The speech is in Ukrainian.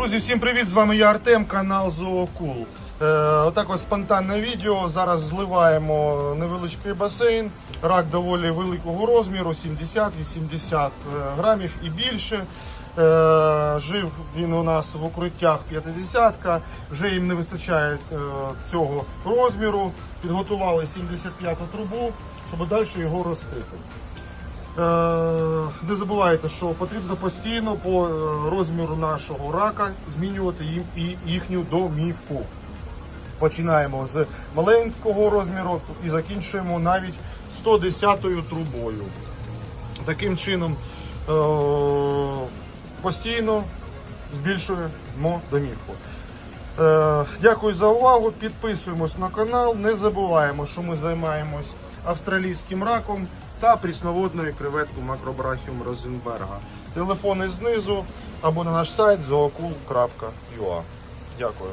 Друзі, всім привіт! З вами я Артем, канал Зоокул. Е, отак ось спонтанне відео. Зараз зливаємо невеличкий басейн. Рак доволі великого розміру, 70-80 грамів і більше. Е, жив він у нас в укриттях 50-ка, вже їм не вистачає е, цього розміру. Підготували 75-ту трубу, щоб далі його розкрити. Е, Не забувайте, що потрібно постійно по е, розміру нашого рака змінювати їм і їхню домівку. Починаємо з маленького розміру і закінчуємо навіть 110-ю трубою. Таким чином е, постійно збільшуємо домівку. Дякую за увагу. Підписуємось на канал. Не забуваємо, що ми займаємось австралійським раком та прісноводної креветку макробрахіум Розенберга. Телефони знизу або на наш сайт zookul.ua. Дякую.